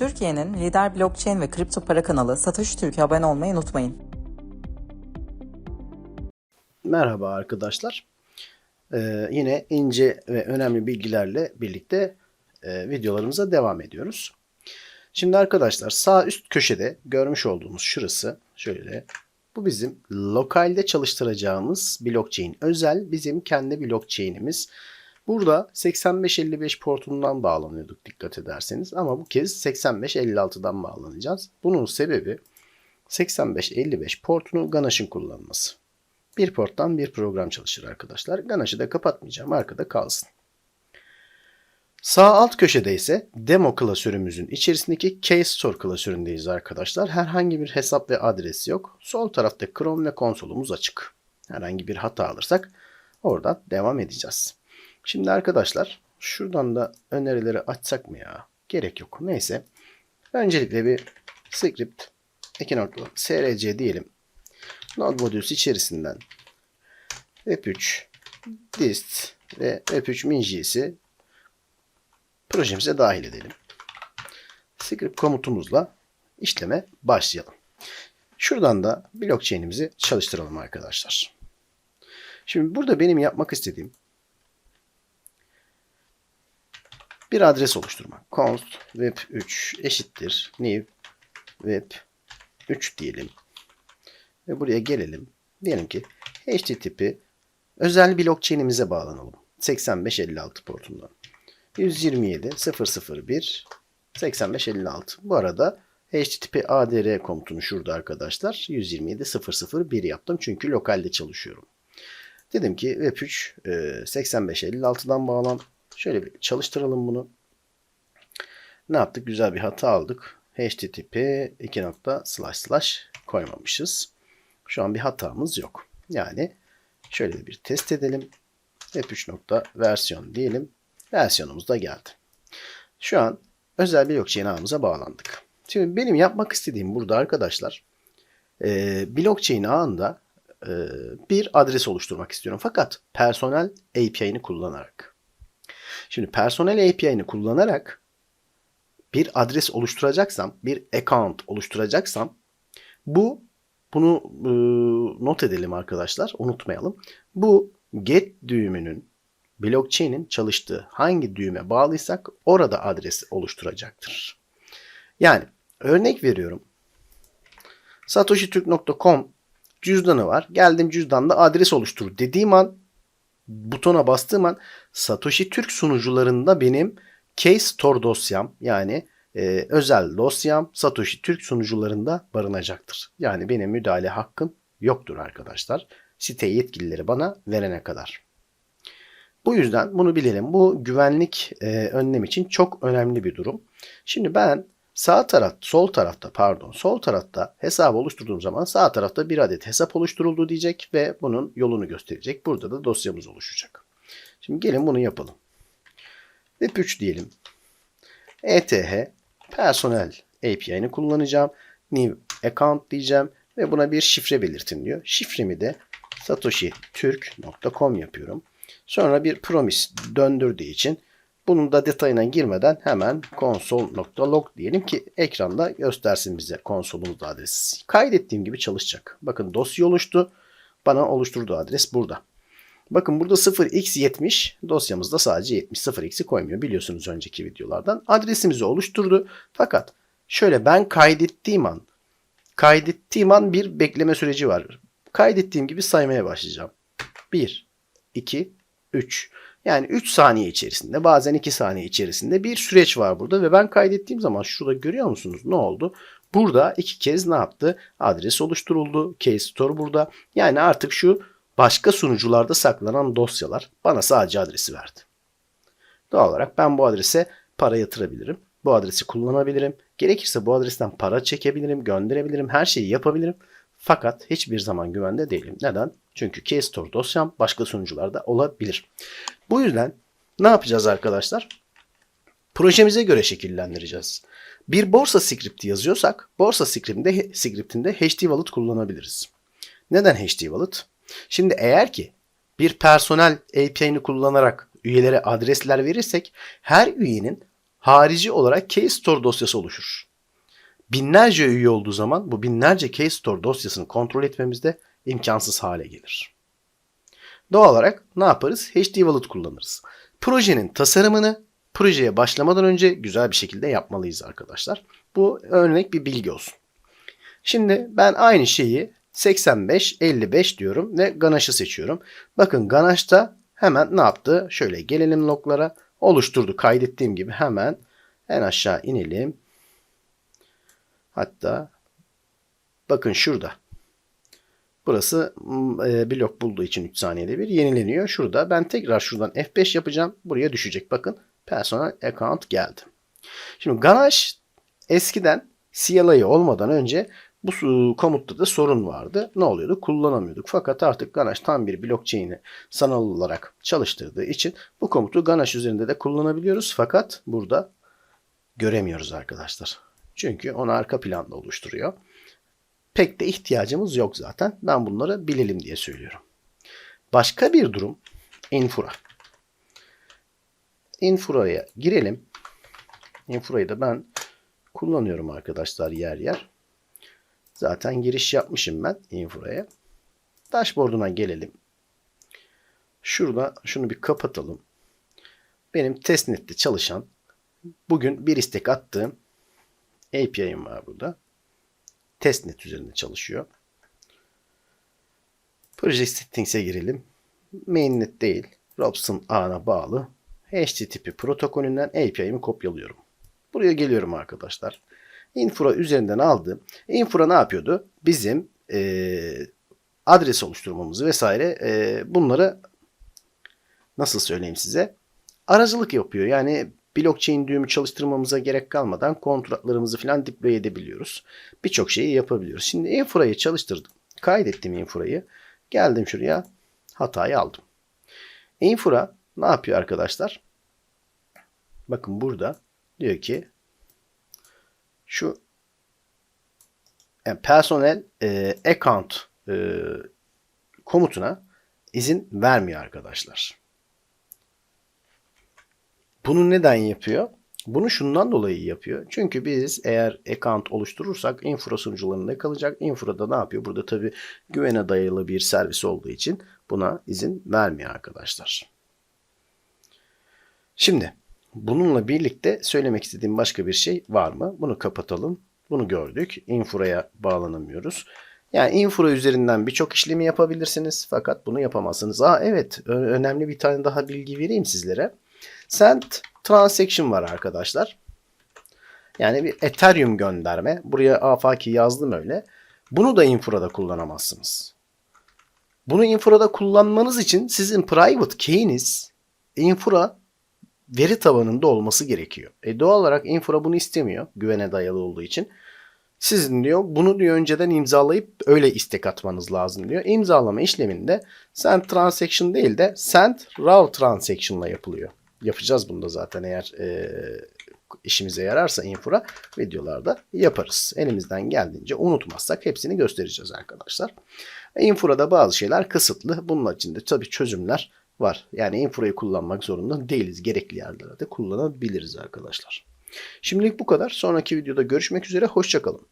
Türkiye'nin lider blockchain ve kripto para kanalı Satoshi Türk'e abone olmayı unutmayın. Merhaba arkadaşlar. Ee, yine ince ve önemli bilgilerle birlikte e, videolarımıza devam ediyoruz. Şimdi arkadaşlar sağ üst köşede görmüş olduğumuz şurası şöyle. Bu bizim lokalde çalıştıracağımız blockchain. Özel bizim kendi blockchain'imiz. Burada 8555 portundan bağlanıyorduk dikkat ederseniz ama bu kez 8556'dan bağlanacağız. Bunun sebebi 8555 portunu Ganash'ın kullanması. Bir porttan bir program çalışır arkadaşlar. Ganash'ı da kapatmayacağım. Arkada kalsın. Sağ alt köşede ise demo klasörümüzün içerisindeki K-Store klasöründeyiz arkadaşlar. Herhangi bir hesap ve adres yok. Sol tarafta Chrome ve konsolumuz açık. Herhangi bir hata alırsak oradan devam edeceğiz. Şimdi arkadaşlar şuradan da önerileri açsak mı ya? Gerek yok. Neyse. Öncelikle bir script 2 nokta src diyelim. Node modules içerisinden web3 dist ve web3 minjisi projemize dahil edelim. Script komutumuzla işleme başlayalım. Şuradan da blockchain'imizi çalıştıralım arkadaşlar. Şimdi burada benim yapmak istediğim bir adres oluşturmak. const web3 eşittir new web 3 diyelim. Ve buraya gelelim. Diyelim ki HTTP özel blockchain'imize bağlanalım. 8556 portundan. 127 001 8556. Bu arada HTTP ADR komutunu şurada arkadaşlar. 127 001 yaptım çünkü lokalde çalışıyorum. Dedim ki Web3 8556'dan bağlan. Şöyle bir çalıştıralım bunu. Ne yaptık? Güzel bir hata aldık. HTTP 2 nokta slash slash koymamışız. Şu an bir hatamız yok. Yani şöyle bir test edelim. Web3 nokta versiyon diyelim. Versiyonumuz da geldi. Şu an özel bir blockchain ağımıza bağlandık. Şimdi benim yapmak istediğim burada arkadaşlar e, blockchain ağında e, bir adres oluşturmak istiyorum. Fakat personel API'ni kullanarak. Şimdi personel API'ni kullanarak bir adres oluşturacaksam, bir account oluşturacaksam bu bunu e, not edelim arkadaşlar. Unutmayalım. Bu get düğümünün blockchain'in çalıştığı hangi düğüme bağlıysak orada adres oluşturacaktır. Yani örnek veriyorum. satoshitürk.com cüzdanı var. Geldim cüzdanda adres oluştur dediğim an butona bastığım an Satoshi Türk sunucularında benim Case Store dosyam yani e, özel dosyam Satoshi Türk sunucularında barınacaktır. Yani benim müdahale hakkım yoktur arkadaşlar. Site yetkilileri bana verene kadar. Bu yüzden bunu bilelim. Bu güvenlik e, önlem için çok önemli bir durum. Şimdi ben sağ taraf, sol tarafta pardon, sol tarafta hesabı oluşturduğum zaman sağ tarafta bir adet hesap oluşturuldu diyecek ve bunun yolunu gösterecek. Burada da dosyamız oluşacak. Şimdi gelin bunu yapalım. Web3 diyelim. ETH personel API'ni kullanacağım. New account diyeceğim ve buna bir şifre belirtin diyor. Şifremi de satoshitürk.com yapıyorum. Sonra bir promise döndürdüğü için bunun da detayına girmeden hemen console.log diyelim ki ekranda göstersin bize konsolumuz adresi. Kaydettiğim gibi çalışacak. Bakın dosya oluştu. Bana oluşturduğu adres burada. Bakın burada 0x70 dosyamızda sadece 70 0x'i koymuyor. Biliyorsunuz önceki videolardan. Adresimizi oluşturdu. Fakat şöyle ben kaydettiğim an kaydettiğim an bir bekleme süreci var. Kaydettiğim gibi saymaya başlayacağım. 1 2 3 yani 3 saniye içerisinde bazen 2 saniye içerisinde bir süreç var burada ve ben kaydettiğim zaman şurada görüyor musunuz ne oldu? Burada iki kez ne yaptı? Adres oluşturuldu. Case Store burada. Yani artık şu başka sunucularda saklanan dosyalar bana sadece adresi verdi. Doğal olarak ben bu adrese para yatırabilirim. Bu adresi kullanabilirim. Gerekirse bu adresten para çekebilirim, gönderebilirim, her şeyi yapabilirim. Fakat hiçbir zaman güvende değilim. Neden? Çünkü Keystore dosyam başka sunucularda olabilir. Bu yüzden ne yapacağız arkadaşlar? Projemize göre şekillendireceğiz. Bir borsa scripti yazıyorsak borsa scriptinde, scriptinde HD Wallet kullanabiliriz. Neden HD Wallet? Şimdi eğer ki bir personel API'ni kullanarak üyelere adresler verirsek her üyenin harici olarak Keystore dosyası oluşur. Binlerce üye olduğu zaman bu binlerce Keystore dosyasını kontrol etmemiz de imkansız hale gelir. Doğal olarak ne yaparız? HD Wallet kullanırız. Projenin tasarımını projeye başlamadan önce güzel bir şekilde yapmalıyız arkadaşlar. Bu örnek bir bilgi olsun. Şimdi ben aynı şeyi 85, 55 diyorum ve Ganache'ı seçiyorum. Bakın Ganache'da hemen ne yaptı? Şöyle gelelim loglara. Oluşturdu. Kaydettiğim gibi hemen en aşağı inelim. Hatta bakın şurada. Burası mm, e, blok bulduğu için 3 saniyede bir yenileniyor. Şurada ben tekrar şuradan F5 yapacağım. Buraya düşecek. Bakın personal account geldi. Şimdi Ganache eskiden CLI olmadan önce bu komutta da sorun vardı. Ne oluyordu? Kullanamıyorduk. Fakat artık Ganache tam bir blockchain'i sanal olarak çalıştırdığı için bu komutu Ganache üzerinde de kullanabiliyoruz. Fakat burada göremiyoruz arkadaşlar. Çünkü onu arka planda oluşturuyor. Pek de ihtiyacımız yok zaten. Ben bunları bilelim diye söylüyorum. Başka bir durum infura. Infura'ya girelim. Infura'yı da ben kullanıyorum arkadaşlar yer yer. Zaten giriş yapmışım ben Infura'ya. Dashboard'una gelelim. Şurada şunu bir kapatalım. Benim testnet'te çalışan bugün bir istek attığım API'm var burada. Testnet üzerinde çalışıyor. Project Settings'e girelim. Mainnet değil. Robson ağına bağlı HTTP protokolünden API'mi kopyalıyorum. Buraya geliyorum arkadaşlar. Infra üzerinden aldım. Infra ne yapıyordu? Bizim eee, adres oluşturmamızı vesaire eee, bunları nasıl söyleyeyim size? Aracılık yapıyor. Yani blockchain düğümü çalıştırmamıza gerek kalmadan kontratlarımızı falan deploy edebiliyoruz. Birçok şeyi yapabiliyoruz. Şimdi infrayı çalıştırdım. Kaydettim infrayı. Geldim şuraya. Hatayı aldım. Infra ne yapıyor arkadaşlar? Bakın burada diyor ki şu yani personel e, account e, komutuna izin vermiyor arkadaşlar. Bunu neden yapıyor? Bunu şundan dolayı yapıyor. Çünkü biz eğer account oluşturursak infra sunucularında kalacak. Infra'da ne yapıyor? Burada tabi güvene dayalı bir servis olduğu için buna izin vermiyor arkadaşlar. Şimdi bununla birlikte söylemek istediğim başka bir şey var mı? Bunu kapatalım. Bunu gördük. Infra'ya bağlanamıyoruz. Yani infra üzerinden birçok işlemi yapabilirsiniz fakat bunu yapamazsınız. Aa evet önemli bir tane daha bilgi vereyim sizlere. Send transaction var arkadaşlar. Yani bir Ethereum gönderme. Buraya afaki yazdım öyle. Bunu da infra'da kullanamazsınız. Bunu infra'da kullanmanız için sizin private key'iniz infra veri tabanında olması gerekiyor. E doğal olarak infra bunu istemiyor güvene dayalı olduğu için. Sizin diyor bunu diyor önceden imzalayıp öyle istek atmanız lazım diyor. İmzalama işleminde send transaction değil de send raw transaction'la yapılıyor. Yapacağız bunu da zaten eğer e, işimize yararsa infra videolarda yaparız. Elimizden geldiğince unutmazsak hepsini göstereceğiz arkadaşlar. Infra'da bazı şeyler kısıtlı. Bunun içinde tabii çözümler var. Yani infra'yı kullanmak zorunda değiliz. Gerekli yerlerde kullanabiliriz arkadaşlar. Şimdilik bu kadar. Sonraki videoda görüşmek üzere. Hoşçakalın.